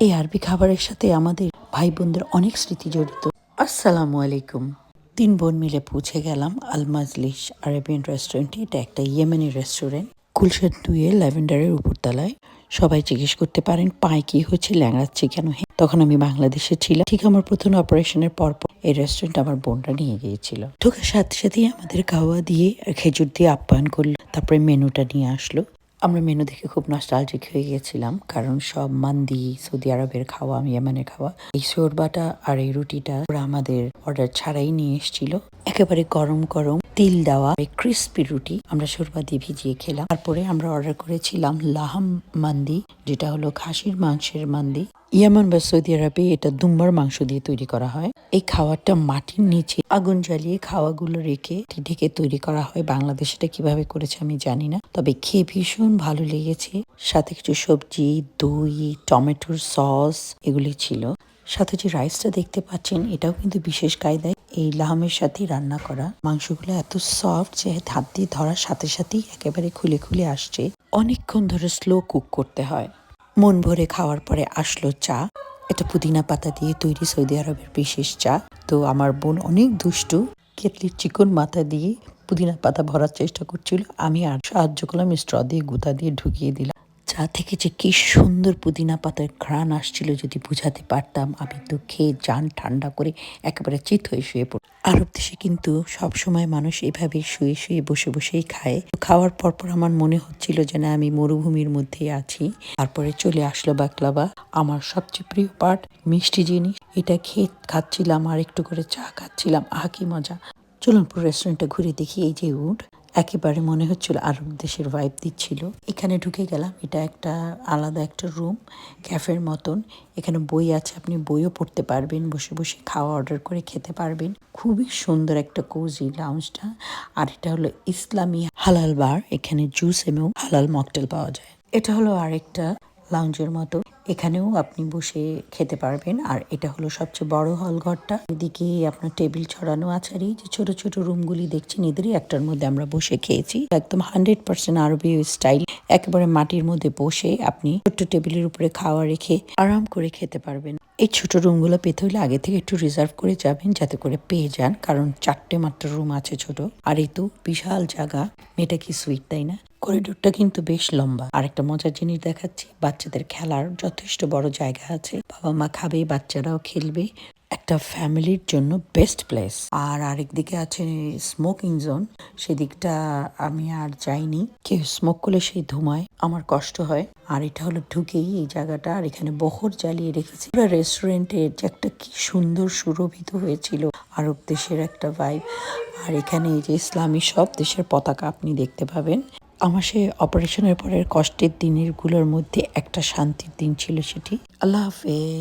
এই আরবি খাবারের সাথে আমাদের ভাই বোনদের অনেক স্মৃতি জড়িত। আসসালামু আলাইকুম। তিন বোন মিলে পৌঁছে গেলাম আল মাজলিস আরবিয়ান রেস্টুরেন্টে। এটা একটা ইয়েমেনি রেস্টুরেন্ট। গুলশান দুয়ে ল্যাভেন্ডারের উপরতলায়। সবাই জিজ্ঞেস করতে পারেন, পায়ে কি হচ্ছে? ল্যাংড়াচ্ছে কেন? হ্যাঁ তখন আমি বাংলাদেশে ছিলাম। ঠিক আমার প্রথম অপারেশনের পর পর এই রেস্টুরেন্ট আমার বোনরা নিয়ে গিয়েছিল। ঢোকার সাথে সাথেই আমাদের খাওয়া দিয়ে খেজুর দিয়ে আপ্যায়ন করল। তারপরে মেনুটা নিয়ে আসলো। আমরা মেনু দেখে খুব নস্টালজিক হয়ে গিয়েছিলাম, কারণ সব মান্দি, সৌদি আরবের খাওয়া, ইয়েমানের খাওয়া, এই শোরবাটা আর এই রুটিটা ওরা আমাদের অর্ডার ছাড়াই নিয়ে এসেছিল। একেবারে গরম গরম তিল দেওয়া ক্রিস্পি রুটি আমরা শোরবা দিয়ে ভিজিয়ে খেলাম। তারপরে আমরা অর্ডার করেছিলাম লাহাম মান্দি, যেটা হলো খাসির মাংসের মান্দি। ইয়ামান বা সৌদি আরবে এটা দুম্বার মাংস দিয়ে তৈরি করা হয়। এই খাবারটা মাটির নিচে আগুন জ্বালিয়ে খাওয়াগুলো রেখে ঢেকে তৈরি করা হয়। বাংলাদেশে এটা কীভাবে করেছে আমি জানি না। তবে খেয়ে ভীষণ ভালো লেগেছে। সাথে কিছু সবজি, দই, টমেটোর সস এগুলি ছিল। সাথে যে রাইসটা দেখতে পাচ্ছেন, এটাও কিন্তু বিশেষ কায়দায়। এই লাহামের সাথেই রান্না করা। মাংসগুলো এত সফট যে হাত দিয়ে ধরার সাথে সাথেই একেবারে খুলে খুলে আসছে। অনেকক্ষণ ধরে স্লো কুক করতে হয়। মন ভরে খাওয়ার পরে আসলো চা। এটা পুদিনা পাতা দিয়ে তৈরি সৌদি আরবের বিশেষ চা। তো আমার বোন অনেক দুষ্টু। কেতলির চিকন মাথা দিয়ে পুদিনা পাতা ভরার চেষ্টা করছিল। আমি আর সাহায্য করলাম স্ট্র দিয়ে গুঁতা দিয়ে ঢুকিয়ে দিলাম। চা থেকে যে কি সুন্দর পুদিনা পাতার ঘ্রাণ আসছিল যদি বুঝাতে পারতাম, আমি তো খেয়ে যান ঠান্ডা করে একেবারে চিত হয়ে শুয়ে পড়ি। আরব দেশে কিন্তু সব সময় মানুষ এভাবে শুয়ে শুয়ে বসে বসেই খায়। তো খাওয়ার পর পর আমার মনে হচ্ছিল যে না আমি মরুভূমির মধ্যেই আছি। তারপরে চলে আসলো বাকলাবা, আমার সবচেয়ে প্রিয় পার্ট মিষ্টি জিনিস। এটা খেয়ে খাচ্ছিলাম আর একটু করে চা খাচ্ছিলাম। আহ কি মজা। চলুন পুরো রেস্টুরেন্টটা ঘুরে দেখি। এই যে উড একেবারে মনে হচ্ছিল আরব দেশের ভাইব দিচ্ছিল। এখানে ঢুকে গেলাম, এটা একটা আলাদা একটা রুম ক্যাফের মতন। এখানে বই আছে, আপনি বইও পড়তে পারবেন, বসে বসে খাওয়া অর্ডার করে খেতে পারবেন। খুবই সুন্দর একটা কোজি লাউঞ্জটা আর এটা হলো ইসলামী হালাল বার এখানে জুস এবং হালাল মকটেল পাওয়া যায়। এটা হলো আরেকটা লাউঞ্জের মতো। এখানেও আপনি বসে খেতে পারবেন। আর এটা হলো সবচেয়ে বড় হল ঘরটা। এদিকে আপনার টেবিল ছড়ানো আছে। আর এই যে ছোট ছোট রুমগুলি দেখছেন, এদেরই একটার মধ্যে আমরা বসে খেয়েছি। একদম হান্ড্রেড পার্সেন্ট আরবি স্টাইল একেবারে মাটির মধ্যে বসে আপনি ছোট্ট টেবিলের উপরে খাওয়া রেখে আরাম করে খেতে পারবেন। এই ছোট রুমগুলো পেতে হলে আগে থেকে একটু রিজার্ভ করে যাবেন, যাতে করে পেয়ে যান। কারণ চারটে মাত্র রুম আছে ছোট। আর এই তো বিশাল জায়গা। মেয়েটা কি সুইট তাই না? করিডোরটা কিন্তু বেশ লম্বা। আর একটা মজার জিনিস দেখাচ্ছি, বাচ্চাদের খেলার যথেষ্ট বড় জায়গা আছে। বাবা মা খাবে, বাচ্চারাও খেলবে। একটা ফ্যামিলির জন্য বেস্ট প্লেস। আর আরেকদিকে আছে স্মোকিং জোন। সেদিকটা আমি আর যাইনি। কেউ স্মোক করলে সেই ধুমায়, আমার কষ্ট হয়। আর এটা হলো ঢুকেই এই জায়গাটা, আর এখানে বহর জ্বালিয়ে রেখেছে। পুরো রেস্টুরেন্টের যে একটা কি সুন্দর সুরভিত হয়েছিল, আরব দেশের একটা ভাইব আর এখানে এই যে ইসলামী সব দেশের পতাকা আপনি দেখতে পাবেন। আমার সে অপারেশনের পরের কষ্টের দিনেরগুলোর মধ্যে একটা শান্তির দিন ছিল সেটি। আল্লাহ হাফেজ।